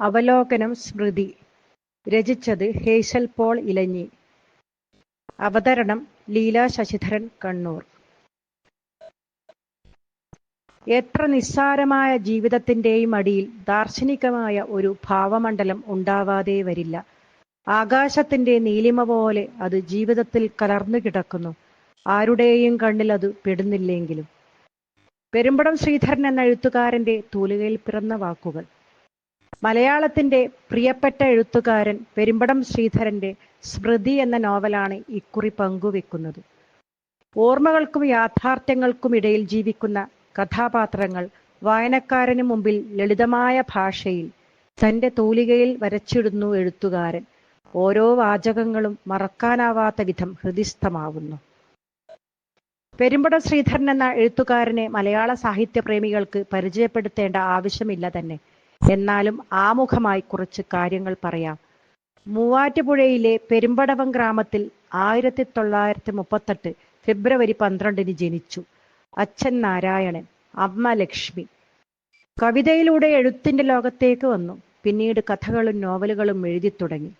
അവലോകനം സ്മൃതി. രചിച്ചത് Hazel Paul ഇലഞ്ഞി. അവതരണം ലീല ശശിധരൻ കണ്ണൂർ. എത്ര നിസ്സാരമായ ജീവിതത്തിന്റെയും അടിയിൽ ദാർശനികമായ ഒരു ഭാവമണ്ഡലം ഉണ്ടാവാതെ വരില്ല. ആകാശത്തിന്റെ നീലിമ പോലെ അത് ജീവിതത്തിൽ കലർന്നു കിടക്കുന്നു. ആരുടെയും കണ്ണിൽ അത് പെടുന്നില്ലെങ്കിലും. പെരുമ്പടം ശ്രീധരൻ എന്ന എഴുത്തുകാരന്റെ തൂലികയിൽ പിറന്ന വാക്കുകൾ. മലയാളത്തിന്റെ പ്രിയപ്പെട്ട എഴുത്തുകാരൻ പെരുമ്പടം ശ്രീധരന്റെ സ്മൃതി എന്ന നോവലാണ് ഇക്കുറി പങ്കുവെക്കുന്നത്. ഓർമ്മകൾക്കും യാഥാർത്ഥ്യങ്ങൾക്കും ഇടയിൽ ജീവിക്കുന്ന കഥാപാത്രങ്ങൾ വായനക്കാരന് മുമ്പിൽ ലളിതമായ ഭാഷയിൽ തന്റെ തൂലികയിൽ വരച്ചിടുന്നു എഴുത്തുകാരൻ. ഓരോ വാചകങ്ങളും മറക്കാനാവാത്ത വിധം ഹൃദിസ്ഥമാവുന്നു. പെരുമ്പട ശ്രീധരൻ എന്ന എഴുത്തുകാരനെ മലയാള സാഹിത്യ പ്രേമികൾക്ക് പരിചയപ്പെടുത്തേണ്ട ആവശ്യമില്ല തന്നെ. എന്നാലും ആമുഖമായി കുറച്ച് കാര്യങ്ങൾ പറയാം. മൂവാറ്റുപുഴയിലെ പെരുമ്പടവം ഗ്രാമത്തിൽ ആയിരത്തി തൊള്ളായിരത്തി മുപ്പത്തെട്ട് ഫെബ്രുവരി പന്ത്രണ്ടിന് ജനിച്ചു അച്ഛൻ നാരായണൻ അമ്മ ലക്ഷ്മി. കവിതയിലൂടെ എഴുത്തിന്റെ ലോകത്തേക്ക് വന്നു. പിന്നീട് കഥകളും നോവലുകളും എഴുതി തുടങ്ങി.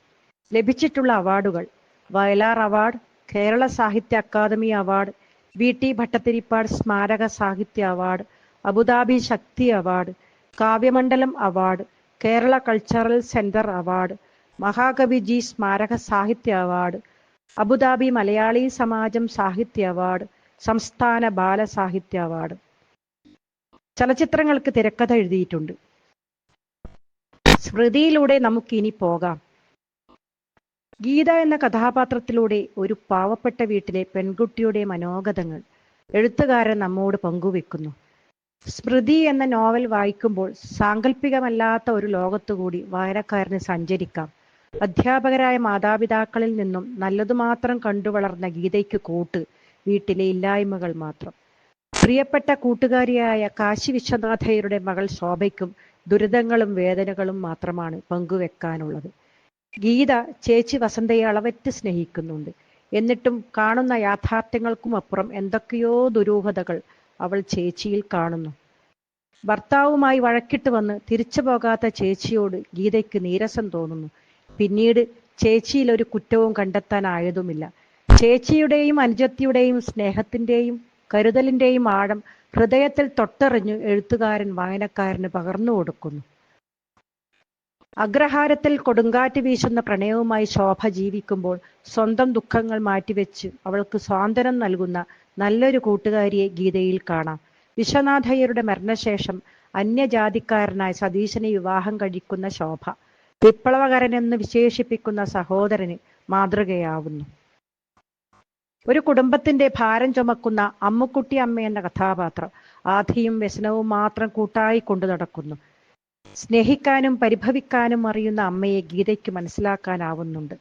ലഭിച്ചിട്ടുള്ള അവാർഡുകൾ വയലാർ അവാർഡ് കേരള സാഹിത്യ academy award V T Bhattathiripad സ്മാരക സാഹിത്യ award Abu Dhabi Sakthi award Kavyamandalam award Kerala cultural centre award മഹാകവി ജി സ്മാരക സാഹിത്യ അവാർഡ് അബുദാബി മലയാളി സമാജം സാഹിത്യ അവാർഡ് സംസ്ഥാന ബാലസാഹിത്യ അവാർഡ്. ചലച്ചിത്രങ്ങൾക്ക് തിരക്കഥ എഴുതിയിട്ടുണ്ട്. സ്മൃതിയിലൂടെ നമുക്കിനി പോകാം. ഗീത എന്ന കഥാപാത്രത്തിലൂടെ ഒരു പാവപ്പെട്ട വീട്ടിലെ പെൺകുട്ടിയുടെ മനോഗതങ്ങൾ എഴുത്തുകാരൻ നമ്മോട് പങ്കുവെക്കുന്നു. സ്മൃതി എന്ന നോവൽ വായിക്കുമ്പോൾ സാങ്കല്പികമല്ലാത്ത ഒരു ലോകത്തു കൂടി വായനക്കാരന് സഞ്ചരിക്കാം. അധ്യാപകരായ മാതാപിതാക്കളിൽ നിന്നും നല്ലതു മാത്രം കണ്ടുവളർന്ന ഗീതയ്ക്ക് കൂട്ട് വീട്ടിലെ ഇല്ലായ്മകൾ മാത്രം. പ്രിയപ്പെട്ട കൂട്ടുകാരിയായ കാശി വിശ്വനാഥയ്യരുടെ മകൾ ശോഭയ്ക്കും ദുരിതങ്ങളും വേദനകളും മാത്രമാണ് പങ്കുവെക്കാനുള്ളത്. ഗീത ചേച്ചി വസന്തയെ അളവറ്റ് സ്നേഹിക്കുന്നുണ്ട്. എന്നിട്ടും കാണുന്ന യാഥാർത്ഥ്യങ്ങൾക്കും അപ്പുറം എന്തൊക്കെയോ ദുരൂഹതകൾ അവൾ ചേച്ചിയിൽ കാണുന്നു. ഭർത്താവുമായി വഴക്കിട്ട് വന്ന് തിരിച്ചു പോകാത്ത ചേച്ചിയോട് ഗീതയ്ക്ക് നീരസം തോന്നുന്നു. പിന്നീട് ചേച്ചിയിൽ ഒരു കുറ്റവും കണ്ടെത്താനായതുമില്ല ചേച്ചിയുടെയും അനുജത്തിയുടെയും സ്നേഹത്തിന്റെയും കരുതലിന്റെയും ആഴം ഹൃദയത്തിൽ തൊട്ടറിഞ്ഞു എഴുത്തുകാരൻ വായനക്കാരന് പകർന്നു കൊടുക്കുന്നു. അഗ്രഹാരത്തിൽ കൊടുങ്കാറ്റ് വീശുന്ന പ്രണയവുമായി ശോഭ ജീവിക്കുമ്പോൾ സ്വന്തം ദുഃഖങ്ങൾ മാറ്റിവെച്ച് അവൾക്ക് സ്വാതന്ത്ര്യം നൽകുന്ന നല്ലൊരു കൂട്ടുകാരിയെ ഗീതയിൽ കാണാം. വിശ്വനാഥയ്യരുടെ മരണശേഷം അന്യജാതിക്കാരനായ സതീശനെ വിവാഹം കഴിക്കുന്ന ശോഭ വിപ്ലവകരനെന്ന് വിശേഷിപ്പിക്കുന്ന സഹോദരന് മാതൃകയാവുന്നു. ഒരു കുടുംബത്തിന്റെ ഭാരം ചുമക്കുന്ന അമ്മുക്കുട്ടി അമ്മ എന്ന കഥാപാത്രം ആധിയും വ്യസനവും മാത്രം കൂട്ടായി കൊണ്ടു നടക്കുന്നു. സ്നേഹിക്കാനും പരിഭവിക്കാനും അറിയുന്ന അമ്മയെ ഗീതയ്ക്ക് മനസ്സിലാക്കാനാവുന്നുണ്ട്.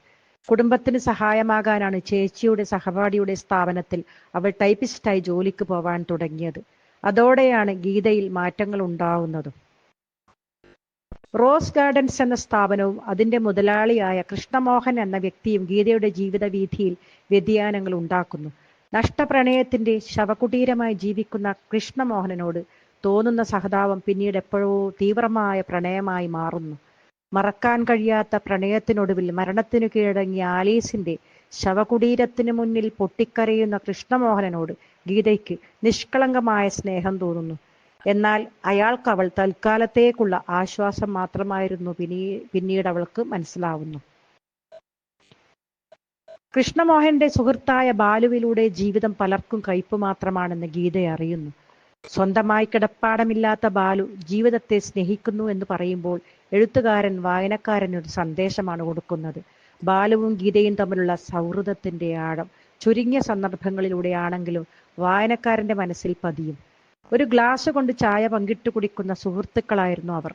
കുടുംബത്തിന് സഹായമാകാനാണ് ചേച്ചിയുടെ സഹപാഠിയുടെ സ്ഥാപനത്തിൽ അവൾ ടൈപ്പിസ്റ്റായി ജോലിക്ക് പോവാൻ തുടങ്ങിയത്. അതോടെയാണ് ഗീതയിൽ മാറ്റങ്ങൾ ഉണ്ടാവുന്നതും. റോസ് ഗാർഡൻസ് എന്ന സ്ഥാപനവും അതിന്റെ മുതലാളിയായ കൃഷ്ണമോഹൻ എന്ന വ്യക്തിയും ഗീതയുടെ ജീവിത വീതിയിൽ വ്യതിയാനങ്ങൾ ഉണ്ടാക്കുന്നു. നഷ്ടപ്രണയത്തിന്റെ ശവകുടീരമായി ജീവിക്കുന്ന കൃഷ്ണമോഹനനോട് തോന്നുന്ന സഹതാപം പിന്നീട് എപ്പോഴോ തീവ്രമായ പ്രണയമായി മാറുന്നു. മറക്കാൻ കഴിയാത്ത പ്രണയത്തിനൊടുവിൽ മരണത്തിനു കീഴടങ്ങിയ ആലീസിന്റെ ശവകുടീരത്തിന് മുന്നിൽ പൊട്ടിക്കരയുന്ന കൃഷ്ണമോഹനനോട് ഗീതയ്ക്ക് നിഷ്കളങ്കമായ സ്നേഹം തോന്നുന്നു. എന്നാൽ അയാൾക്ക് അവൾ തൽക്കാലത്തേക്കുള്ള ആശ്വാസം മാത്രമായിരുന്നു പിന്നീട് അവൾക്ക് മനസ്സിലാവുന്നു. കൃഷ്ണമോഹന്റെ സുഹൃത്തായ ബാലുവിലൂടെ ജീവിതം പലർക്കും കയ്പ് മാത്രമാണെന്ന് ഗീത അറിയുന്നു സ്വന്തമായി കിടപ്പാടമില്ലാത്ത ബാലു ജീവിതത്തെ സ്നേഹിക്കുന്നു എന്ന് പറയുമ്പോൾ എഴുത്തുകാരൻ വായനക്കാരന് ഒരു സന്ദേശമാണ് കൊടുക്കുന്നത്. ബാലുവും ഗീതയും തമ്മിലുള്ള സൗഹൃദത്തിന്റെ ആഴം ചുരുങ്ങിയ സന്ദർഭങ്ങളിലൂടെയാണെങ്കിലും വായനക്കാരന്റെ മനസ്സിൽ പതിയും. ഒരു ഗ്ലാസ് കൊണ്ട് ചായ പങ്കിട്ട് കുടിക്കുന്ന സുഹൃത്തുക്കളായിരുന്നു അവർ.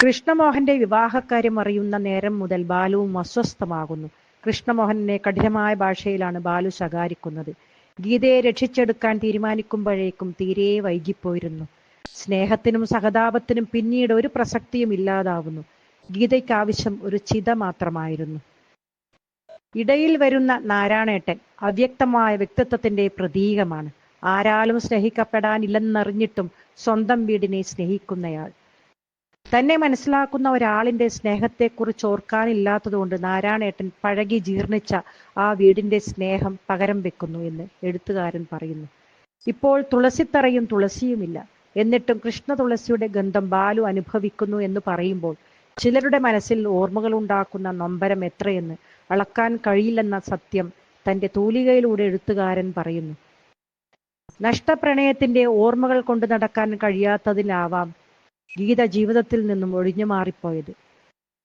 കൃഷ്ണമോഹന്റെ വിവാഹക്കാര്യം അറിയുന്ന നേരം മുതൽ ബാലുവും അസ്വസ്ഥമാകുന്നു. കൃഷ്ണമോഹനെ കഠിനമായ ഭാഷയിലാണ് ബാലു ശകാരിക്കുന്നത്. ഗീതയെ രക്ഷിച്ചെടുക്കാൻ തീരുമാനിക്കുമ്പോഴേക്കും തീരെ വൈകിപ്പോയിരുന്നു. സ്നേഹത്തിനും സഹതാപത്തിനും പിന്നീട് ഒരു പ്രസക്തിയും ഇല്ലാതാവുന്നു. ഗീതയ്ക്ക് ആവശ്യം ഒരു ചിത മാത്രമായിരുന്നു. ഇടയിൽ വരുന്ന നാരായണേട്ടൻ അവ്യക്തമായ വ്യക്തിത്വത്തിന്റെ പ്രതീകമാണ്. ആരാലും സ്നേഹിക്കപ്പെടാനില്ലെന്നറിഞ്ഞിട്ടും സ്വന്തം വീടിനെ സ്നേഹിക്കുന്നയാൾ. തന്നെ മനസ്സിലാക്കുന്ന ഒരാളിന്റെ സ്നേഹത്തെക്കുറിച്ച് ഓർക്കാനില്ലാത്തതുകൊണ്ട് നാരായണേട്ടൻ പഴകി ജീർണിച്ച ആ വീടിന്റെ സ്നേഹം പകരം വെക്കുന്നു എന്ന് എഴുത്തുകാരൻ പറയുന്നു. ഇപ്പോൾ തുളസിത്തറയും തുളസിയുമില്ല. എന്നിട്ടും കൃഷ്ണ തുളസിയുടെ ഗന്ധം ബാലു അനുഭവിക്കുന്നു എന്ന് പറയുമ്പോൾ ചിലരുടെ മനസ്സിൽ ഓർമ്മകൾ ഉണ്ടാക്കുന്ന നൊമ്പരം എത്രയെന്ന് അളക്കാൻ കഴിയില്ലെന്ന സത്യം തന്റെ തൂലികയിലൂടെ എഴുത്തുകാരൻ പറയുന്നു. നഷ്ടപ്രണയത്തിന്റെ ഓർമ്മകൾ കൊണ്ട് നടക്കാൻ കഴിയാത്തതിനാവാം ഗീത ജീവിതത്തിൽ നിന്നും ഒഴിഞ്ഞു മാറിപ്പോയത്.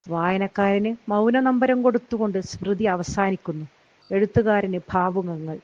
വായനക്കാരന് മൗന നമ്പരം കൊടുത്തുകൊണ്ട് സ്മൃതി അവസാനിക്കുന്നു. എഴുത്തുകാരന് ഭാവുകങ്ങൾ.